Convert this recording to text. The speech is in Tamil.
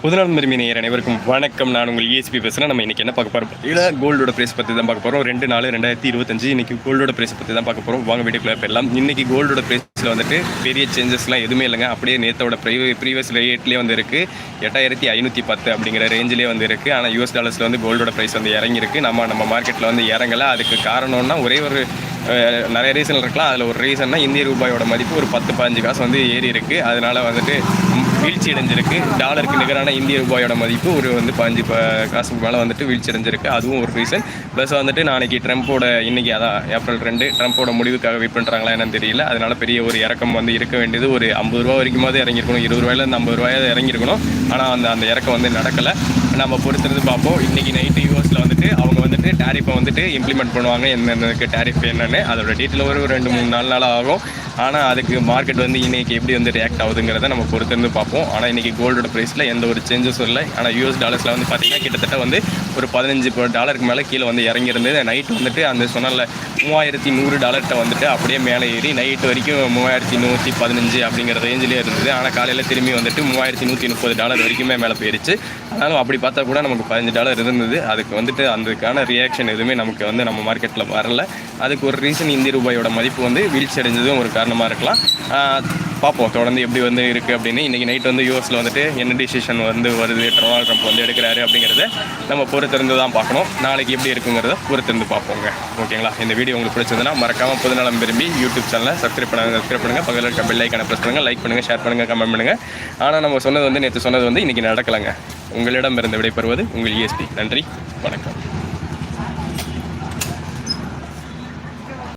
புதுநாள் மருமி நேயர் அனைவருக்கும் வணக்கம். நான் உங்கள் ESP பேசுகிறேன் நம்ம இன்றைக்கி என்ன பார்க்க போகிறோம் இல்லை கோல்டோட ப்ரைஸ் பற்றி தான் பார்க்க போகிறோம் ரெண்டு நாலு ரெண்டாயிரத்தி இருபத்தஞ்சு இன்றைக்கி கோல்டோட ப்ரைஸ் பற்றி தான் பார்க்க போகிறோம் வாங்க வீடியோக்குள்ள போயிடலாம். இன்றைக்கி கோல்டோட ப்ரைஸில் வந்துட்டு பெரிய சேஞ்சஸ்லாம் எதுவுமே இல்லைங்க. அப்படியே நேத்தோட ப்ரை ப்ரீவியஸ் ரேட்லேயே வந்து இருக்குது எட்டாயிரத்தி ஐநூற்றி பத்து அப்படிங்கிற ரேஞ்சிலே வந்து இருக்குது ஆனால் யூஎஸ் டாலர்ஸில் வந்து கோல்டோட ப்ரைஸ் வந்து இறங்கியிருக்கு. நம்ம நம்ம மார்க்கெட்டில் வந்து இறங்கலை. அதுக்கு காரணம்னா ஒரே ஒரு நிறைய ரீசன் இருக்கலாம். அதில் ஒரு ரீசன்னா இந்திய ரூபாயோட மதிப்பு ஒரு பத்து பதினஞ்சு காசு வந்து ஏறி இருக்குது அதனால் வந்துட்டு வீழ்ச்சி அடைஞ்சிருக்கு. டாலருக்கு நிகரான இந்திய ரூபாயோட மதிப்பு ஒரு வந்து பாஞ்சு காசுக்கு மேலே வந்துட்டு வீழ்ச்சி அடைஞ்சிருக்கு. அதுவும் ஒரு ரீசன் ப்ளஸ் வந்துட்டு நாளைக்கு ட்ரம்ப்போட இன்னைக்கு அதான் ஏப்ரல் ரெண்டு ட்ரம்ப்போட முடிவுக்காக வெயிட் பண்ணுறாங்களா என்னன்னு தெரியல. அதனால் பெரிய ஒரு இறக்கம் வந்து இருக்க வேண்டியது. ஒரு ஐம்பது ரூபா வரைக்குமாவது இறங்கியிருக்கணும். இருபது ரூபாயிலேருந்து ஐம்பது ரூபாயாவது இறங்கியிருக்கணும். ஆனால் அந்த அந்த இறக்கம் வந்து நடக்கலை. நம்ம பொறுத்திருந்து பார்ப்போம். இன்னைக்கு நைட்டு யூஎஸில் வந்துட்டு இப்போ வந்துட்டு இம்ப்ளிமெண்ட் பண்ணுவாங்க என்னென்னக்கு டேரிஃப் என்னன்னு அதோட டீட்டெயில் ஒரு ரெண்டு மூணு நாலு நாள் ஆகும். ஆனால் அதுக்கு மார்க்கெட் வந்து இன்றைக்கி எப்படி வந்து ரியாக்ட் ஆகுதுங்கிறத நம்ம பொறுத்திருந்து பார்ப்போம். ஆனால் இன்றைக்கி கோல்டோட ப்ரைஸில் எந்த ஒரு சேஞ்சஸும் இல்லை ஆனால் யூஎஸ் டாலர்ஸில் வந்து பார்த்திங்கன்னா கிட்டத்தட்ட வந்து ஒரு பதினஞ்சு டாலருக்கு மேலே கீழே வந்து இறங்கியிருந்தது. நைட் வந்துட்டு அந்த சொன்னல மூவாயிரத்தி நூறு டாலர்கிட்ட வந்துட்டு அப்படியே மேலே ஏறி நைட் வரைக்கும் மூவாயிரத்தி நூற்றி பதினஞ்சு அப்படிங்கிற ரேஞ்சிலே இருந்தது. ஆனால் காலையில் திரும்பி வந்துட்டு மூவாயிரத்தி நூற்றி முப்பது டாலர் வரைக்குமே மேலே போயிருச்சு. ஆனாலும் அப்படி பார்த்தா கூட நமக்கு பதினஞ்சு டாலர் இருந்தது. அதுக்கு வந்துட்டு அதுக்கான ரியாக்ஷன் எதுவுமே நமக்கு வந்து நம்ம மார்க்கெட்டில் வரல. அதுக்கு ஒரு ரீசன் இந்திய ரூபாயோட மதிப்பு வந்து வீழ்ச்சி அடைஞ்சதும் ஒரு காரணமாக இருக்கலாம். பார்ப்போம் தொடர்ந்து எப்படி வந்து இருக்குது அப்படின்னு. இன்றைக்கி நைட் வந்து யூஎஸில் வந்துட்டு என்ன டிசிஷன் வந்து வருது டொனால்ட் ட்ரம்ப் வந்து எடுக்கிறாரு அப்படிங்கிறத நம்ம பொறுத்திருந்து தான் பார்க்கணும். நாளைக்கு எப்படி இருக்குங்கிறத பொறுத்திருந்து பார்ப்போங்க. ஓகேங்களா? இந்த வீடியோ உங்களுக்கு பிடிச்சதுன்னா மறக்காமல் பொதுநலம் விரும்பி யூடியூப் சேனலை சப்ஸ்கிரைப் பண்ணுங்கள் சப்ஸ்கிரைப் பண்ணுங்கள் பக்கத்தில் இருக்க பெல் ஐக்கனை ப்ரெஸ் பண்ணுங்கள் லைக் பண்ணுங்கள் ஷேர் பண்ணுங்கள் கமெண்ட் பண்ணுங்கள் ஆனால் நம்ம சொன்னது வந்து நேற்று சொன்னது வந்து இன்றைக்கி நடக்கலைங்க. உங்களிடம் இருந்து விடைபெறுவது உங்கள் இஎஸ்பி நன்றி. வணக்கம்.